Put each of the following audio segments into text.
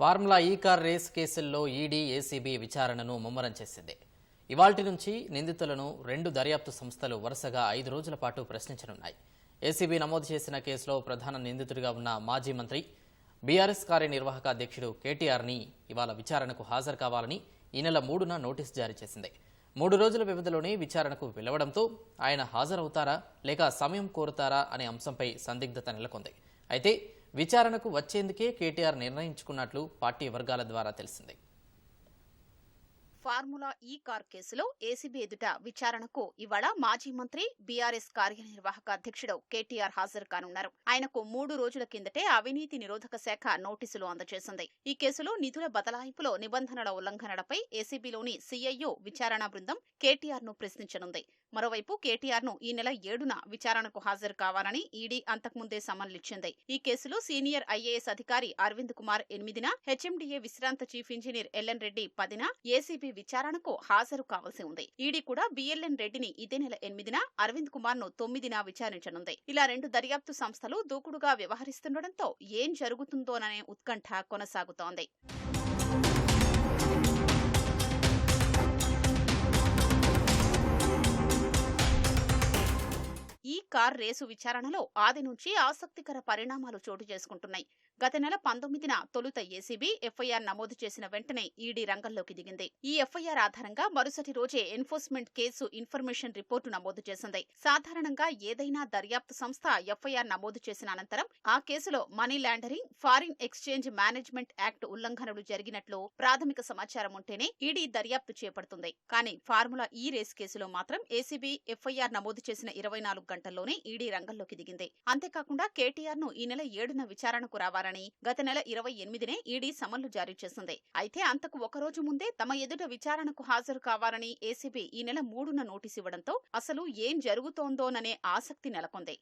Formula E car race కేసుల్లో ED ACB విచారణను ముమ్మరం చేసింది. ఇవాల్టి నుంచి నిందితులను రెండు దర్యాప్తు సంస్థలు వరుసగా ఐదు రోజుల పాటు ప్రశ్నించనున్నాయి. ఏసీబీ నమోదు చేసిన కేసులో ప్రధాన నిందితుడిగా ఉన్న మాజీ మంత్రి బీఆర్ఎస్ కార్యనిర్వాహక అధ్యక్షుడు కేటీఆర్ని ఇవాళ విచారణకు హాజరు కావాలని ఈ నెల మూడున నోటీసు జారీ చేసింది. మూడు రోజుల వ్యవధిలోనే విచారణకు పిలవడంతో ఆయన హాజరవుతారా లేక సమయం కోరుతారా అనే అంశంపై సందిగ్ధత నెలకొంది. అయితే విచారణకు వచ్చేందుకే కేటీఆర్ నిర్ణయించుకున్నట్లు పార్టీ వర్గాల ద్వారా తెలిసింది. ఫార్ములా ఈ కార్ కేసులో ఏసీబీ ఎదుట విచారణకు ఇవాళ మాజీ మంత్రి బీఆర్ఎస్ కార్యనిర్వాహక అధ్యక్షుడు కేటీఆర్ హాజరు కానున్నారు. ఆయనకు మూడు రోజుల కిందటే అవినీతి నిరోధక శాఖ నోటీసులు అందజేసింది. ఈ కేసులో నిధుల బదలాయింపులో నిబంధనల ఉల్లంఘనలపై ఏసీబీలోని సీఐయు విచారణ బృందం కేటీఆర్ను ప్రశ్నించనుంది. మరోవైపు కేటీఆర్ను ఈ నెల ఏడున విచారణకు హాజరు కావాలని ఈడీ అంతకుముందే సమన్లిచ్చింది. ఈ కేసులో సీనియర్ ఐఏఎస్ అధికారి అరవింద్ కుమార్ ఎనిమిదిన హెచ్ఎండిఏ విశ్రాంత చీఫ్ ఇంజనీర్ ఎల్ఎన్ రెడ్డి పదిన ఏసీబీ విచారణకు హాజరు కావాల్సి ఉంది. ఈడీ కూడా బిఎల్ఎన్ రెడ్డిని ఇదే నెల ఎనిమిదిన అరవింద్ కుమార్ను తొమ్మిదిన విచారించనుంది. ఇలా రెండు దర్యాప్తు సంస్థలు దూకుడుగా వ్యవహరిస్తుండటంతో ఏం జరుగుతుందోననే ఉత్కంఠ కొనసాగుతోంది. కార్ రేసు విచారణలో ఆది నుంచి ఆసక్తికర పరిణామాలు చోటు చేసుకుంటున్నాయి. గత నెల పంతొమ్మిదిన తొలుత ఏసీబీ ఎఫ్ఐఆర్ నమోదు చేసిన వెంటనే ఈడీ రంగంలోకి దిగింది. ఈ ఎఫ్ఐఆర్ ఆధారంగా మరుసటి రోజే ఎన్ఫోర్స్మెంట్ కేసు ఇన్ఫర్మేషన్ రిపోర్టు నమోదు చేసింది. సాధారణంగా ఏదైనా దర్యాప్తు సంస్థ ఎఫ్ఐఆర్ నమోదు చేసిన అనంతరం ఆ కేసులో money laundering foreign exchange management act ఉల్లంఘనలు జరిగినట్లు ప్రాథమిక సమాచారం ఉంటేనే ఈడీ దర్యాప్తు చేపడుతుంది. కానీ ఫార్ములా ఈ రేస్ కేసులో మాత్రం ఏసీబీ ఎఫ్ఐఆర్ నమోదు చేసిన ఇరవై నాలుగు నేపథ్యంలోనే ఈడీ రంగంలోకి దిగింది. అంతేకాకుండా కేటీఆర్ను ఈ నెల ఏడున విచారణకు రావాలని గత నెల ఇరవై ఎనిమిదినే ఈడీ సమన్లు జారీ చేసింది. అయితే అంతకు ఒక రోజు ముందే తమ ఎదుట విచారణకు హాజరు కావాలని ఏసీబీ ఈ నెల మూడున నోటీసు ఇవ్వడంతో అసలు ఏం జరుగుతోందోననే ఆసక్తి నెలకొంది.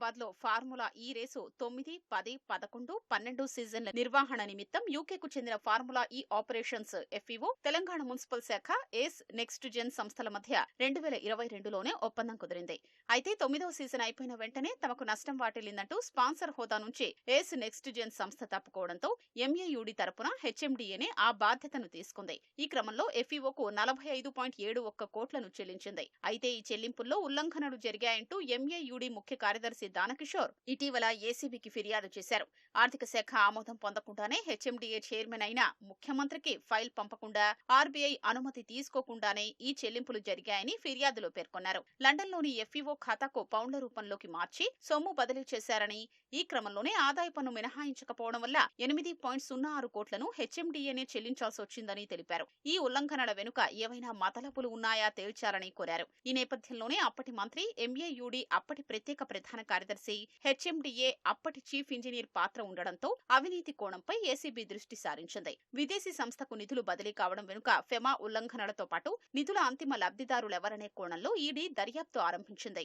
హైదరాబాద్లో ఫార్ములా ఈ రేసు తొమ్మిది పది పదకొండు పన్నెండు సీజన్ల నిర్వహణ నిమిత్తం యూకేకు చెందిన formula E operations FEO Telangana municipal శాఖ ఏస్ నెక్స్ట్ జెన్ సంస్థల మధ్య రెండు వేల ఇరవై రెండులోనే ఒప్పందం కుదిరింది. అయితే తొమ్మిదవ సీజన్ అయిపోయిన వెంటనే తమకు నష్టం వాటిల్లిందంటూ స్పాన్సర్ హోదా నుంచి ఏస్ నెక్స్ట్ జెన్ సంస్థ తప్పుకోవడంతో ఎంఏయుడి తరపున హెచ్ఎండిఏనే ఆ బాధ్యతను తీసుకుంది. ఈ క్రమంలో ఎఫ్ఈఓకు నలభై ఐదు పాయింట్ ఏడు ఒక్క కోట్లను చెల్లించింది. అయితే ఈ చెల్లింపుల్లో ఉల్లంఘనలు జరిగాయంటూ ఎంఏయుడి ముఖ్య కార్యదర్శి దానకిషోర్ ఇటీవల ఏసీబీకి ఫిర్యాదు చేశారు. ఆర్థిక శాఖ ఆమోదం పొందకుండానే హెచ్ఎండిఏ చైర్మన్ అయిన ముఖ్యమంత్రికి ఫైల్ పంపకుండా ఆర్బీఐ అనుమతి తీసుకోకుండానే ఈ చెల్లింపులు జరిగాయని ఫిర్యాదులో పేర్కొన్నారు. లండన్లోని ఎఫ్ఈఓ ఖాతాకు పౌండ్ల రూపంలోకి మార్చి సొమ్ము బదిలీ చేశారని ఈ క్రమంలోనే ఆదాయ పన్ను మినహాయించకపోవడం వల్ల ఎనిమిది పాయింట్ సున్నా ఆరు కోట్లను హెచ్ఎండిఏనే చెల్లించాల్సి వచ్చిందని తెలిపారు. ఈ ఉల్లంఘనల వెనుక ఏవైనా మతలపులు ఉన్నాయా తేల్చారని కోరారు. ఈ నేపథ్యంలోనే అప్పటి మంత్రి ఎంఏయుడి అప్పటి ప్రత్యేక ప్రధాన కార్యదర్శి హెచ్ఎండిఏ అప్పటి చీఫ్ ఇంజనీర్ పాత్ర ఉండడంతో అవినీతి కోణంపై ఏసీబీ దృష్టి సారించింది. విదేశీ సంస్థకు నిధులు బదిలీ కావడం వెనుక ఫెమా ఉల్లంఘనలతో పాటు నిధుల అంతిమ లబ్ధిదారులెవరనే కోణంలో ఈడీ దర్యాప్తు ఆరంభించింది.